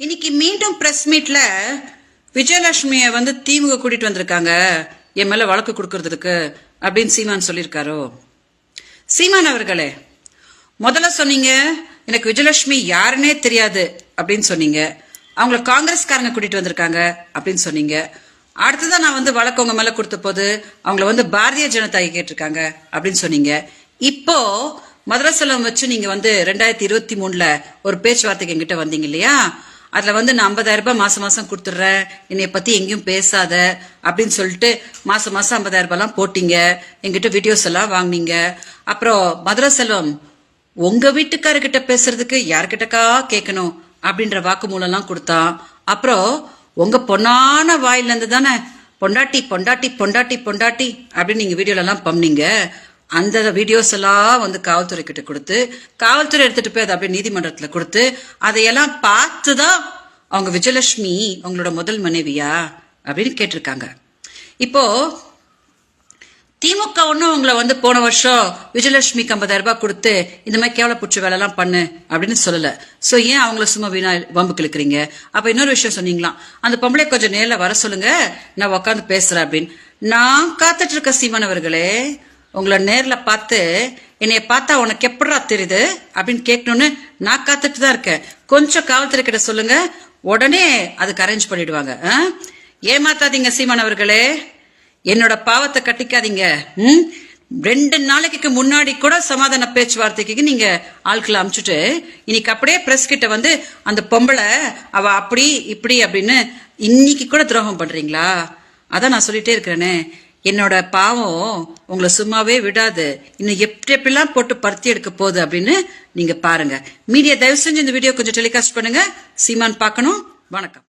இன்னைக்கு மீண்டும் பிரஸ் மீட்ல விஜயலட்சுமிய வந்து திமுக கூட்டிட்டு வந்திருக்காங்க. என் மேல வழக்கு கொடுக்கறதுக்கு அப்படின்னு சீமான் சொல்லியிருக்காரோ? சீமான் அவர்களே முதல்ல சொன்னீங்க எனக்கு விஜயலட்சுமி யாருன்னே தெரியாது அப்படின்னு சொன்னீங்க. அவங்கள காங்கிரஸ்காரங்க கூட்டிட்டு வந்திருக்காங்க அப்படின்னு சொன்னீங்க. அடுத்ததான் நான் வந்து வழக்கு உங்க மேல கொடுத்த போது அவங்கள வந்து பாரதிய ஜனதா கேட்டிருக்காங்க அப்படின்னு சொன்னீங்க. இப்போ மதுரசலம் வச்சு நீங்க வந்து ரெண்டாயிரத்தி இருபத்தி மூணுல ஒரு பேச்சுவார்த்தைக்கு எங்கிட்ட வந்தீங்க இல்லையா? அதுல வந்து நான் ஐம்பதாயிரம் ரூபாய் மாசம் மாசம் கொடுத்துட்றேன். என்னைய பத்தி எங்கேயும் பேசாத அப்படின்னு சொல்லிட்டு மாசம் மாசம் ஐம்பதாயிரம் ரூபாய்லாம் போட்டீங்க. எங்கிட்ட வீடியோஸ் எல்லாம் வாங்கினீங்க. அப்புறம் மதுரை செல்வம் உங்க வீட்டுக்காரர்கிட்ட பேசுறதுக்கு யார்கிட்டக்கா கேட்கணும் அப்படின்ற வாக்குமூலம்லாம் கொடுத்தான். அப்புறம் உங்க பொன்னான வாயிலிருந்து தானே பொண்டாட்டி பொண்டாட்டி பொண்டாட்டி பொண்டாட்டி அப்படின்னு நீங்க வீடியோல எல்லாம் பண்ணீங்க அந்த வீடியோஸ் எல்லாம் வந்து காவல்துறை கிட்ட கொடுத்து காவல்துறை எடுத்துட்டு போய் அதை அப்படியே நீதிமன்றத்துல கொடுத்து அதையெல்லாம் பார்த்து தான் அவங்க விஜயலட்சுமி உங்களோட முதல் மனைவியா அப்படின்னு கேட்டிருக்காங்க. இப்போ திமுக ஒன்றும் உங்களை வந்து போன வருஷம் விஜயலட்சுமிக்கு ஐம்பதாயிரம் ரூபாய் கொடுத்து இந்த மாதிரி கேவல புடிச்ச வேலைலாம் பண்ணு அப்படின்னு சொல்லலை. ஸோ ஏன் அவங்கள சும்மா வீணா வம்புக்கு இழுக்கிறீங்க அப்போ இன்னொரு விஷயம் சொன்னீங்களாம். அந்த பொம்பளை கொஞ்சம் நேரில் வர சொல்லுங்க. நான் உட்காந்து பேசுறேன் அப்படின்னு. நான் காத்துட்டு இருக்க சீமானவர்களே உங்களை நேரில் பார்த்து என்னைய பார்த்தா உனக்கு எப்படா தெரியுது? அப்படின்னு கேட்கணும்னு நான் காத்துட்டு தான் இருக்கேன். கொஞ்சம் காவல்துறை கிட்ட சொல்லுங்க. உடனே அதுக்கு அரேஞ்ச் பண்ணிடுவாங்க. ஆ? ஏமாத்தாதீங்க சீமான் அவர்களே. என்னோட பாவத்தை கட்டிக்காதீங்க. ம்? ரெண்டு நாளைக்கு முன்னாடி கூட சமாதான பேச்சுவார்த்தைக்கு நீங்க ஆட்களை அமுச்சுட்டு இன்னைக்கு அப்படியே பிரஸ் கிட்ட வந்து அந்த பொம்பளை அவ அப்படி இப்படி அப்படின்னு இன்னைக்கு கூட துரோகம் பண்றீங்களா? அதான் நான் சொல்லிட்டே இருக்கிறேனே. என்னோட பாவம் உங்களை சும்மாவே விடாது. இன்னும் எப்படி எப்படிலாம் போட்டு பருத்தி எடுக்க போகுது அப்படின்னு நீங்க பாருங்க. மீடியா தயவு செஞ்சு இந்த வீடியோ கொஞ்சம் டெலிகாஸ்ட் பண்ணுங்க. சீமான் பார்க்கணும். வணக்கம்.